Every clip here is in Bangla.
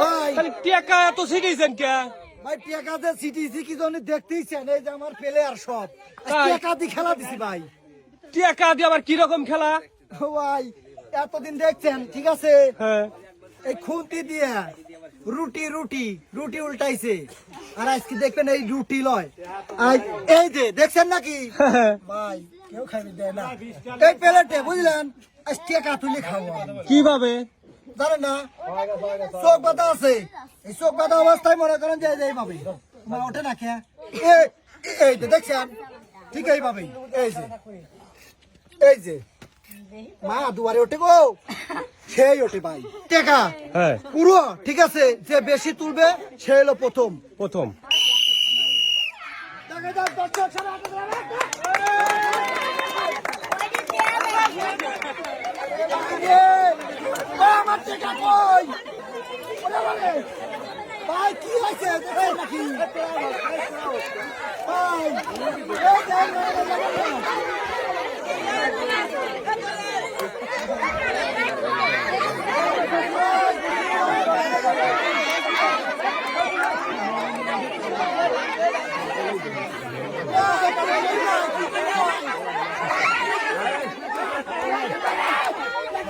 ভাই। খালি টেকা এত ছিটিয়েছেন কে? ভাই টেকাতে কি জন্য দেখতেইছেন এই যে আমার প্লেয়ার সব? তাই? টেকা দিয়ে খেলা দিছি ভাই। টেকা দিয়ে আবার কি রকম খেলা? ভাই এতদিন দেখছেন ঠিক আছে? হ্যাঁ। এই খুন্তি দিয়ে রুটি রুটি রুটি উল্টাইছে। আর আজকে দেখবেন এই রুটি লয়। এই যে দেখছেন নাকি? ভাই কেউ খাইবে দেয় না। এই প্লেটে বুঝলেন? খাব কীভাবে? জানেন না? চোখ বাঁধা আছে। এই চোখ বাঁধা অবস্থায় মনে করেন যে এইভাবে। মা ওঠে না খেয়া। এই এই যে দেখছেন? ঠিক এইভাবে এই যে। এই যে। মা দুয়ারে ওঠে গো। সেই ওঠে ভাই। টেকা। হ্যাঁ। পুরো ঠিক আছে? যে বেশি তুলবে সে হলো প্রথম। প্রথম। দেখা যাক দর্শক সবাই হাতে ধরে রাখো। ভাই, আমার টেকা কই ওরে বাবারে। ভাই কি হয়েছে দেখেন নাকি ভাই এই দেখ, এই দেখ, এই দেখ। আছে,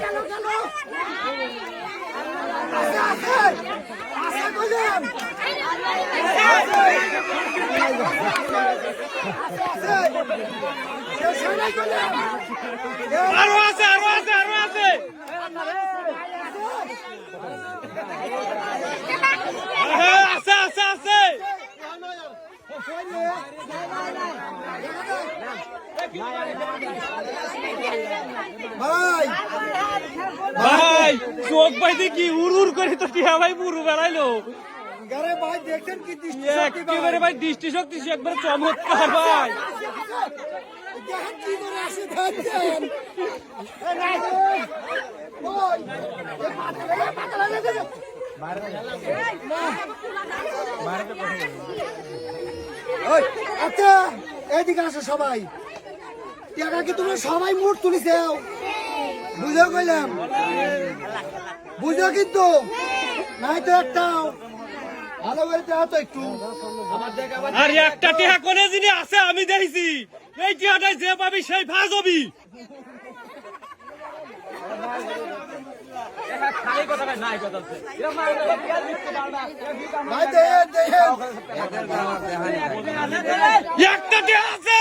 আছে, আছে কইলেন। আছে, আছে। শেষ হয় নাই কইলেন। আরও আছে হ্যাঁ আছে আছে ভাই ভাই চোখ বাইতে কি উড় উড় করে তো টিয়া ভাই পুরু বেড়াইলো? ভাই দেখছেন কি দৃষ্টি শক্তি একেবারে ভাই দৃষ্টি শক্তি একবার চমৎকার ভাই। আচ্ছা এইদিকে আসো সবাই। টাকা কি তুমি সবাই মুঠ তুলিছে বুঝো কইলাম। বুঝো কিন্তু। নাই তো একটাও। ভালো করে দেওয়া তো একটু। আর একটা টিহা কোনে যিনি আছে আমি দেখছি। এই টিহাটাই যে পাবি সেই ভাজ হবি একটা টিহা আছে।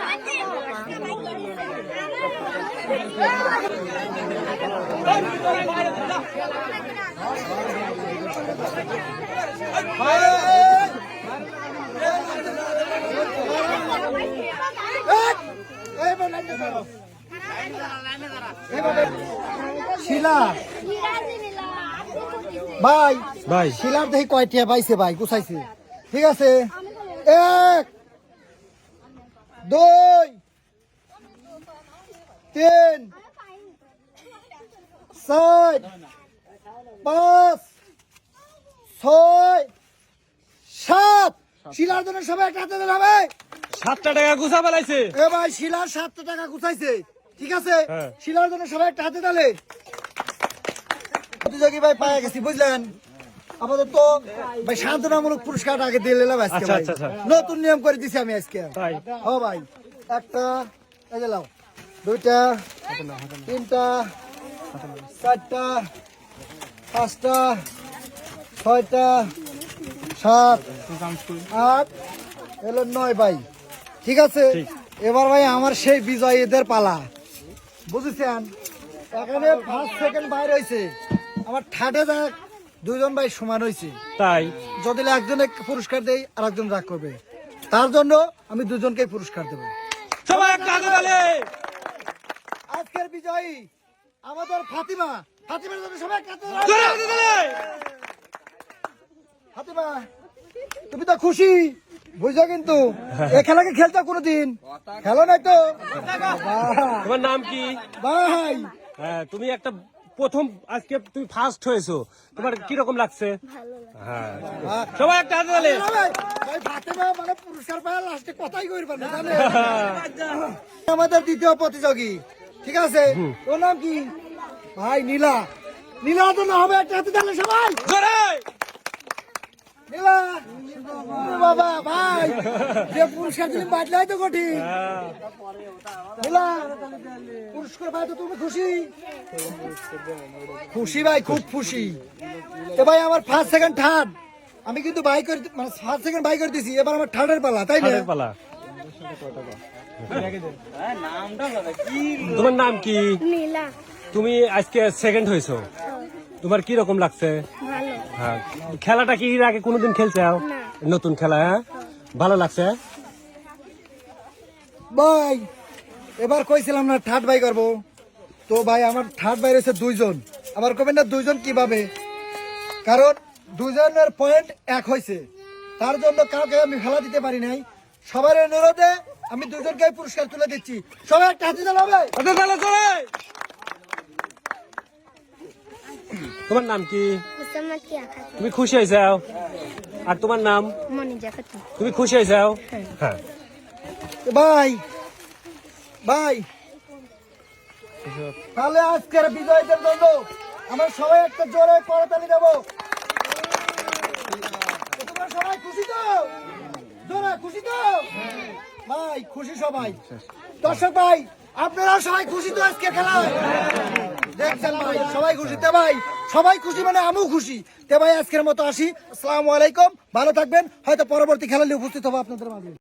শিলা। ভাই ভাই। শিলার দেখি কয়টিয়া পাইছে ভাই গুছাইছে। ঠিক আছে। এক দুই তিন চার পাঁচ ছয় সাত। শিলার জন্য সবাই একটা হাতে হবে। সাতটা টাকা গুছা ফেলাইছে। এ ভাই শিলার সাতটা টাকা গুছাইছে। ঠিক আছে? হ্যাঁ। শিলার জন্য সবাই একটা হাতে তালে প্রতিযোগী ভাই পায়ে গেছি বুঝলেন? আপাতত ভাই সান্ত্বনামূলক পুরস্কারটা আগে দিয়ে নিলাম আজকে আচ্ছা। আচ্ছা, আচ্ছা। নতুন নিয়ম করে দিছি আমি আজকে। ও ভাই। একটা এই লাও দুইটা তিনটা চারটা পাঁচটা ছয়টা সাত আট এলো নয় ভাই। ঠিক আছে? এবার ভাই আমার সেই বিজয়ীদের পালা। বুঝেছেন? এখানে ফার্স্ট সেকেন্ড বাইর হয়েছে আমার ঠাটে দেখ দুজন ভাই সমান হয়েছে তাই? যদি একজনে পুরস্কার দেয় আর একজন রাগ করবে। তার জন্য আমি দুজনকে পুরস্কার দেবো। সবাই আজকের বিজয়ী আমাদের ফাতিমা। ফাতিমার জন্য সবাই। ফাতিমা তুমি তো খুশি বুঝছ কিন্তু? এ খেলাকে খেলতো কোনোদিন? খেলো নাই তো? তোমার নাম কি? ভাই হ্যাঁ তুমি একটা প্রথম আজকে তুমি ফার্স্ট হয়েছো। তোমার কি রকম লাগছে? হ্যাঁ সবাই একটা হাতে তালি। মানে পুরস্কার পায় লাস্টে কথাই কইবেন আমাদের দ্বিতীয় প্রতিযোগী। ঠিক আছে? ওর নাম কি? ভাই নীলা। নীলা তো না হবে একটা হাতে তাহলে সবাই। জোরে! নীলা! বাবা ভাই। যে পুরস্কার তুমি বাদলাই তো কঠিন। নীলা পুরস্কার পাই তো তুমি খুশি? খুশি ভাই খুব খুশি। এ ভাই আমার ফার্স্ট সেকেন্ড থার্ড আমি কিন্তু বাই করে মানে ফার্স্ট সেকেন্ড বাই করে দিছি এবার আমার থার্ডের পালা তাই না? পালা। তোমার নাম কি? তুমি আজকে সেকেন্ড হয়েছো। তোমার কি রকম লাগছে? হ্যাঁ। খেলাটা কি এর আগে কোনোদিন খেলছে? নতুন খেলা হ্যাঁ? ভালো লাগছে? ভাই এবার কইছিলাম না থার্ড বাই করব। তো ভাই আমার থার্ড বাই রয়েছে দুইজন। আবার কবেন না দুইজন কীভাবে? কারণ দুজনের পয়েন্ট এক হয়েছে। তার জন্য কাউকে আমি খেলা দিতে পারি নাই। সবার অনুরোধে আমি দুজনকে পুরস্কার তুলে দিচ্ছি। সবাই একটা হাতে দিলে হবে হাতে তালি জোরে তোমার নাম কি? তুমি খুশি হয়েছাও আর তোমার নাম? তুমি খুশি হয়েছাও হ্যাঁ। ভাই ভাই। তাহলে আজকের বিজয়ীদের জন্য আমরা সবাই একটা জোরে করতালি দেবো। তোমরা সবাই খুশি তো? জোরে খুশি তো? ভাই খুশি সবাই। দর্শক ভাই আপনারাও সবাই খুশি তো আজকে খেলায়? দেখছেন ভাই সবাই খুশি। তে ভাই সবাই খুশি মানে আমিও খুশি। তে ভাই আজকের মতো আসি। আসসালামু আলাইকুম। ভালো থাকবেন। হয়তো পরবর্তী খেলা নিয়ে উপস্থিত হব আপনাদের মাঝে।